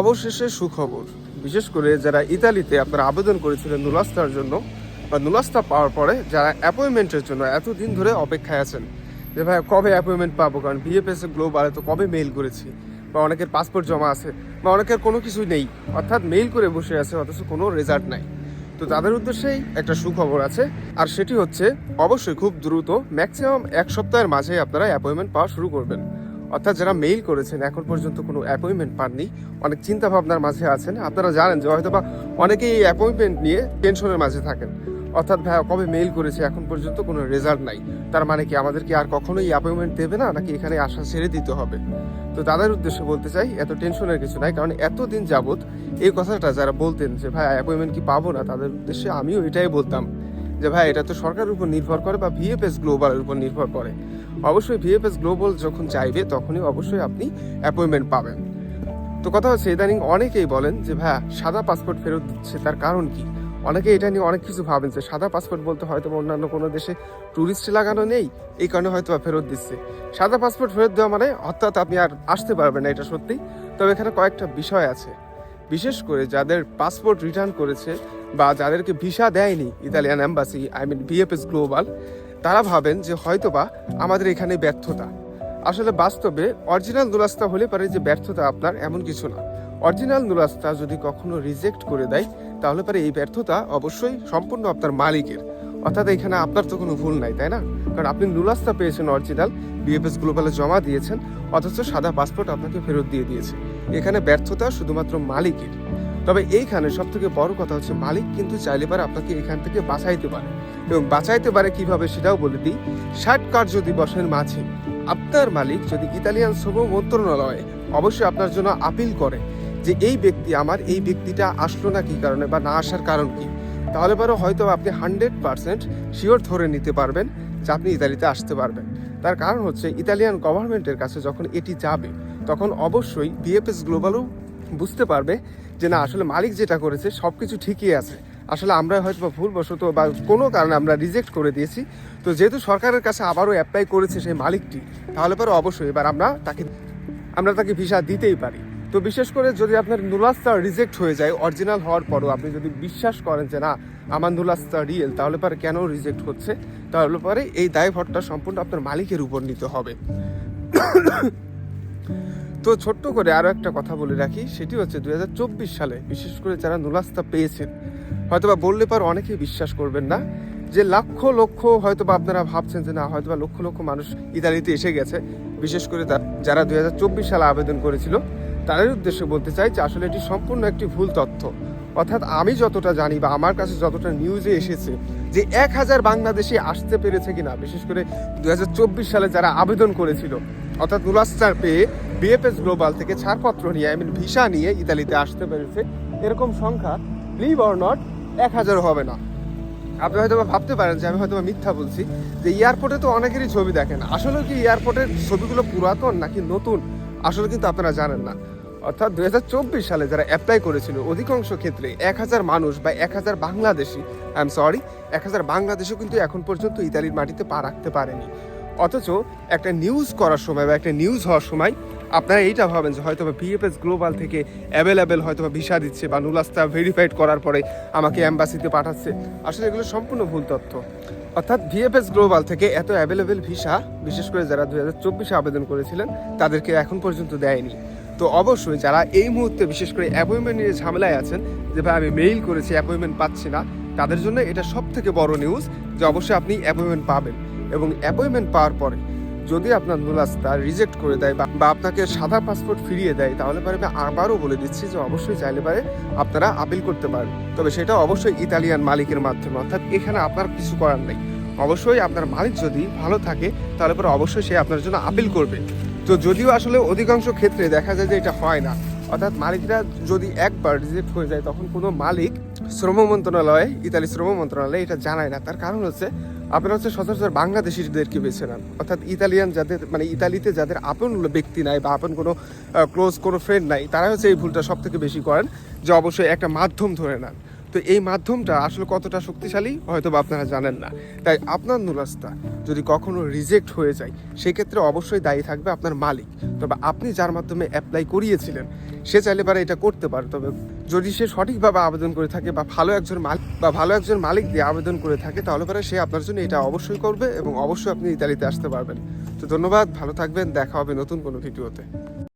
অবশেষে সুখবর। বিশেষ করে যারা ইতালিতে আপনারা আবেদন করেছিলেন নুলাস্তার জন্য বা নুলাস্তা পাওয়ার পরে যারা অ্যাপয়েন্টমেন্টের জন্য এতদিন ধরে অপেক্ষায় আছেন, যে ভাই কবে অ্যাপয়েন্টমেন্ট পাবো? কারণ বিএফএস গ্লোবালে তো কবে মেইল করেছি? বা অনেকের পাসপোর্ট জমা আছে, বা অনেকের কোনো কিছুই নেই। অর্থাৎ মেইল করে বসে আছে, অথচ কোনো রেজাল্ট নাই। তো তাদের উদ্দেশ্যেই একটা সুখবর আছে, আর সেটি হচ্ছে, অবশ্যই খুব দ্রুত ম্যাক্সিমাম এক সপ্তাহের মাঝে আপনারা অ্যাপয়েন্টমেন্ট পাওয়া শুরু করবেন। অর্থাৎ যারা মেইল করেছেন, এখন পর্যন্ত কোনো অ্যাপয়েন্টমেন্ট পাননি, অনেক চিন্তা ভাবনার মাঝে আছেন। আপনারা জানেন যে হয়তোবা অনেকেই এই অ্যাপয়েন্টমেন্ট নিয়ে টেনশনের মাঝে থাকেন। অর্থাৎ ভাই কবে মেইল করেছে, এখন পর্যন্ত কোনো রেজাল্ট নাই। তার মানে কি আমাদেরকে আর কখনোই অ্যাপয়েন্টমেন্ট দেবে না, নাকি এখানে আসা ছেড়ে দিতে হবে? তো তাদের উদ্দেশ্যে বলতে চাই, এত টেনশনের কিছু নাই, কারণ এতদিন যাবত এই কথাটা যারা বলতেন যে ভাই অ্যাপয়েন্টমেন্ট কি পাবো না? তাদের উদ্দেশ্যে আমিও এটাই বলতাম। যে ভাই, এটা তো সরকারের উপর নির্ভর করে বা ভিএফএস গ্লোবালের উপর নির্ভর করে। অবশ্যই ভিএফএস গ্লোবাল যখন চাইবে, তখনই অবশ্যই আপনি অ্যাপয়েন্টমেন্ট পাবেন। তো কথা হচ্ছে, ইদানিং অনেকেই বলেন যে ভাইয়া সাদা পাসপোর্ট ফেরত দিচ্ছে, তার কারণ কি? অনেকে এটা নিয়ে অনেক কিছু ভাবেন যে, সাদা পাসপোর্ট বলতে হয়তো অন্যান্য কোনো দেশে ট্যুরিস্ট লাগানো নেই, এই কারণে হয়তো বা ফেরত দিচ্ছে। সাদা পাসপোর্ট ফেরত দেওয়া মানে অর্থাৎ আপনি আর আসতে পারবেন না, এটা সত্যি। তবে এখানে কয়েকটা বিষয় আছে। বিশেষ করে যাদের পাসপোর্ট রিটার্ন করেছে বা যাদেরকে ভিসা দেয়নি Italian embassy I mean VFS Global তারা ভাবেন যে হয়তোবা আমাদের এখানে ব্যর্থতা। আসলে বাস্তবে অরিজিনাল নুরাস্তা হলে পারে যে ব্যর্থতা আপনার এমন কিছু না। অরিজিনাল নুরাস্তা যদি কখনো রিজেক্ট করে দেয়, তাহলে পারে এই ব্যর্থতা অবশ্যই সম্পূর্ণ আপনার মালিকের। অর্থাৎ এখানে আপনার তো কোনো ভুল নাই, তাই না? কারণ আপনি নুরাস্তা পেয়েছেন অরিজিনাল বিএফএস গ্লোবালে জমা দিয়েছেন, অথচ সাদা পাসপোর্ট আপনাকে ফেরত দিয়ে দিয়েছে। এখানে ব্যর্থতা শুধুমাত্র মালিকের। তবে এইখানে সব থেকে বড় কথা হচ্ছে মালিক কিন্তু চাইলে পারে আপনাকে এখান থেকে বাঁচাইতে পারে। এবং বাঁচাইতে পারে কীভাবে সেটাও বলে দিই, ষাট কার্য দিবসের মাঝে আপনার মালিক যদি ইতালিয়ান শ্রম মন্ত্রণালয়ে অবশ্যই আপনার জন্য আপিল করে যে এই ব্যক্তি আমার, এই ব্যক্তিটা আসলো না কি কারণে বা না আসার কারণ কি, তাহলে পরে হয়তো আপনি হান্ড্রেড পার্সেন্ট শিওর ধরে নিতে পারবেন যে আপনি ইতালিতে আসতে পারবেন। তার কারণ হচ্ছে ইতালিয়ান গভর্নমেন্টের কাছে যখন এটি যাবে, তখন অবশ্যই বিএফএস গ্লোবালও বুঝতে পারবে যে না, আসলে মালিক যেটা করেছে সব কিছু ঠিকই আছে। আসলে আমরা হয়তো বা ভুলবশত বা কোনো কারণে আমরা রিজেক্ট করে দিয়েছি। তো যেহেতু সরকারের কাছে আবারও অ্যাপ্লাই করেছে সেই মালিকটি, তাহলে পরে অবশ্যই এবার আমরা তাকে আমরা তাকে ভিসা দিতেই পারি। তো বিশেষ করে যদি আপনার নুলাস্তা রিজেক্ট হয়ে যায় অরিজিনাল হওয়ার পরও আপনি যদি বিশ্বাস করেন যে না, আমার নুলাস্তা রিয়েল তাহলে পরে কেন রিজেক্ট হচ্ছে? তাহলে পরে এই দায়ভারটা সম্পূর্ণ আপনার মালিকের উপর নিতে হবে। তো ছোট্ট করে আরও একটা কথা বলে রাখি, সেটি হচ্ছে দুই হাজার চব্বিশ সালে বিশেষ করে যারা নুলাস্তা পেয়েছেন, হয়তোবা বললে পর অনেকেই বিশ্বাস করবেন না, যে লক্ষ লক্ষ হয়তো বা আপনারা ভাবছেন যে না হয়তো বা লক্ষ লক্ষ মানুষ ইতালিতে এসে গেছে, বিশেষ করে যারা দুই হাজার চব্বিশ সালে আবেদন করেছিল তাদের উদ্দেশ্যে বলতে চাই যে আসলে এটি সম্পূর্ণ একটি ভুল তথ্য। অর্থাৎ আমি যতটা জানি বা আমার কাছে যতটা নিউজে এসেছে যে এক হাজার বাংলাদেশি আসতে পেরেছে কিনা, বিশেষ করে দু হাজার চব্বিশ সালে যারা আবেদন করেছিল, অর্থাৎ নুলাস্টার পেয়ে বিএফএস গ্লোবাল থেকে ছাড়পত্র নিয়ে আই মিন ভিসা নিয়ে ইতালিতে আসতে পেরেছে, এরকম সংখ্যা লিভ অর নট এক হাজার হবে না। আপনি হয়তো ভাবতে পারেন যে আমি হয়তো মিথ্যা বলছি, যে এয়ারপোর্টে তো অনেকেরই ছবি দেখেন। আসলে কি এয়ারপোর্টের ছবিগুলো পুরাতন নাকি নতুন? আসলে কিন্তু আপনারা জানেন না। অর্থাৎ দুই হাজার চব্বিশ সালে যারা অ্যাপ্লাই করেছিল, অধিকাংশ ক্ষেত্রে এক হাজার মানুষ বা এক হাজার বাংলাদেশি আই এম সরি এক হাজার বাংলাদেশও কিন্তু এখন পর্যন্ত ইতালির মাটিতে পা রাখতে পারেনি। অথচ একটা নিউজ করার সময় বা একটা নিউজ হওয়ার সময় আপনারা এইটা ভাবেন যে হয়তো বা বিএফএস গ্লোবাল থেকে অ্যাভেলেবেল হয়তো বা ভিসা দিচ্ছে বা নুলাস্তা ভেরিফাইড করার পরে আমাকে অ্যাম্বাসিতে পাঠাচ্ছে। আসলে এগুলো সম্পূর্ণ ভুল তথ্য। অর্থাৎ ভিএফএস গ্লোবাল থেকে এত অ্যাভেলেবেল ভিসা বিশেষ করে যারা দু হাজার চব্বিশে আবেদন করেছিলেন, তাদেরকে এখন পর্যন্ত দেয়নি। তো অবশ্যই যারা এই মুহূর্তে বিশেষ করে অ্যাপয়েন্টমেন্ট নিয়ে ঝামেলায় আছেন, যে ভাই আমি মেইল করেছি অ্যাপয়েন্টমেন্ট পাচ্ছি না, তাদের জন্য এটা সব থেকে বড় নিউজ যে অবশ্যই আপনি অ্যাপয়েন্টমেন্ট পাবেন। এবং অ্যাপয়েন্টমেন্ট পাওয়ার পরে যদি আপনার নুলাস্তা রিজেক্ট করে দেয় বা- আপনাকে সাদা পাসপোর্ট ফিরিয়ে দেয়, তাহলে পরে আমি আবারও বলে দিচ্ছি যে অবশ্যই চাইলে পারে আপনারা আপিল করতে পারেন। তবে সেটা অবশ্যই ইতালিয়ান মালিকের মাধ্যমে, অর্থাৎ এখানে আপনার কিছু করার নেই। অবশ্যই আপনার মালিক যদি ভালো থাকে, তাহলে পরে অবশ্যই সে আপনার জন্য আপিল করবে। তো যদিও আসলে অধিকাংশ ক্ষেত্রে দেখা যায় যে এটা হয় না। অর্থাৎ মালিকরা যদি একবার রিজেক্ট হয়ে যায়, তখন কোনো মালিক শ্রম মন্ত্রণালয়ে ইতালি শ্রম মন্ত্রণালয়ে এটা জানায় না। তার কারণ হচ্ছে, আপনারা হচ্ছে সচরাচর বাংলাদেশিদেরকে বেছে নেন। অর্থাৎ ইতালিয়ান যাদের মানে ইতালিতে যাদের আপন ব্যক্তি নাই বা আপন কোনো ক্লোজ কোনো ফ্রেন্ড নাই, তারা হচ্ছে এই ভুলটা সব থেকে বেশি করেন যে অবশ্যই একটা মাধ্যম ধরে নেন। তো এই মাধ্যমটা আসলে কতটা শক্তিশালী হয়তো বা আপনারা জানেন না। তাই আপনার নুলাসটা যদি কখনো রিজেক্ট হয়ে যায়, সেক্ষেত্রে অবশ্যই দায়ী থাকবে আপনার মালিক। তবে আপনি যার মাধ্যমে অ্যাপ্লাই করিয়েছিলেন, সে চাইলে পারে এটা করতে পারে। তবে যদি সে সঠিকভাবে আবেদন করে থাকে বা ভালো একজন মালিক, বা ভালো একজন মালিক দিয়ে আবেদন করে থাকে, তাহলে পরে সে আপনার জন্য এটা অবশ্যই করবে এবং অবশ্যই আপনি ইতালিতে আসতে পারবেন। তো ধন্যবাদ, ভালো থাকবেন, দেখা হবে নতুন কোনো ভিডিওতে।